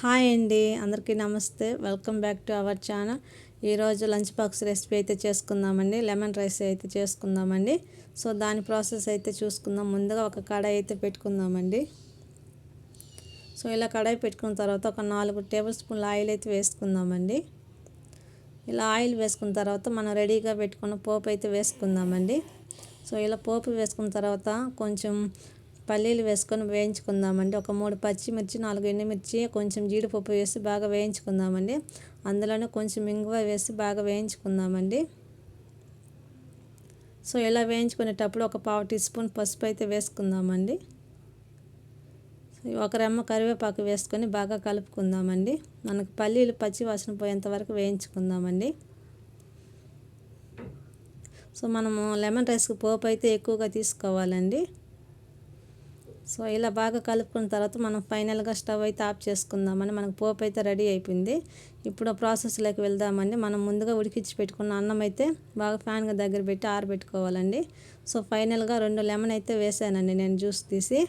Hi అండి అందరికీ నమస్తే. Welcome back to our channel. ఈరోజు లంచ్ బాక్స్ రెసిపీ అయితే చేసుకుందామండి లెమన్ రైస్ అయితే చేసుకుందామండి. సో దాని ప్రాసెస్ అయితే చూసుకుందాం. ముందుగా ఒక కడాయి అయితే పెట్టుకుందామండి. సో ఇలా కడాయి పెట్టుకున్న తర్వాత ఒక నాలుగు టేబుల్ స్పూన్ల ఆయిల్ అయితే వేసుకుందామండి. ఇలా ఆయిల్ వేసుకున్న తర్వాత మనం రెడీగా పెట్టుకున్న పోపు అయితే వేసుకుందామండి. సో ఇలా పోపు వేసుకున్న తర్వాత కొంచెం పల్లీలు వేసుకొని వేయించుకుందామండి. ఒక మూడు పచ్చిమిర్చి నాలుగు ఎండుమిర్చి కొంచెం జీడిపప్పు వేసి బాగా వేయించుకుందామండి. అందులోనే కొంచెం ఇంగువ వేసి బాగా వేయించుకుందామండి. సో ఇలా వేయించుకునేటప్పుడు ఒక పావు టీ స్పూన్ పసుపు అయితే వేసుకుందామండి. ఒక రెమ్మ కరివేపాకు వేసుకొని బాగా కలుపుకుందామండి. మనకు పల్లీలు పచ్చి వాసన పోయేంత వరకు వేయించుకుందామండి. సో మనము లెమన్ రైస్కి పోపు అయితే ఎక్కువగా తీసుకోవాలండి. సో ఇలా బాగా కలుపుకున్న తర్వాత మనం ఫైనల్గా స్టవ్ అయితే ఆఫ్ చేసుకుందామని మనకు పోపు అయితే రెడీ అయిపోయింది. ఇప్పుడు ప్రాసెస్లోకి వెళ్దామండి. మనం ముందుగా ఉడికించి పెట్టుకున్న అన్నం అయితే బాగా ఫ్యాన్గా దగ్గర పెట్టి ఆరబెట్టుకోవాలండి. సో ఫైనల్గా రెండు లెమన్ అయితే వేసానండి నేను జ్యూస్ తీసి.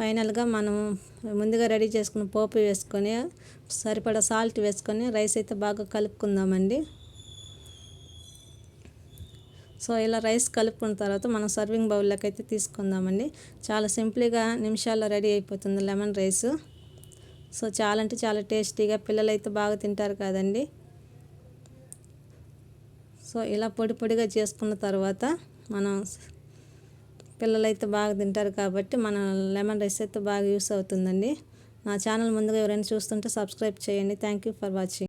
ఫైనల్గా మనం ముందుగా రెడీ చేసుకున్న పోపు వేసుకొని సరిపడా సాల్ట్ వేసుకొని రైస్ అయితే బాగా కలుపుకుందామండి. సో ఇలా రైస్ కలుపుకున్న తర్వాత మనం సర్వింగ్ బౌల్లోకి అయితే తీసుకుందామండి. చాలా సింపుల్గా నిమిషాల్లో రెడీ అయిపోతుంది లెమన్ రైస్. సో చాలా అంటే చాలా టేస్టీగా పిల్లలు అయితే బాగా తింటారు కదండి. సో ఇలా పొడి పొడిగా చేసుకున్న తర్వాత మనం పిల్లలైతే బాగా తింటారు కాబట్టి మన లెమన్ రైస్ అయితే బాగా యూస్ అవుతుందండి. నా ఛానల్ ముందుగా ఎవరైనా చూస్తుంటే సబ్స్క్రైబ్ చేయండి. Thank you for watching.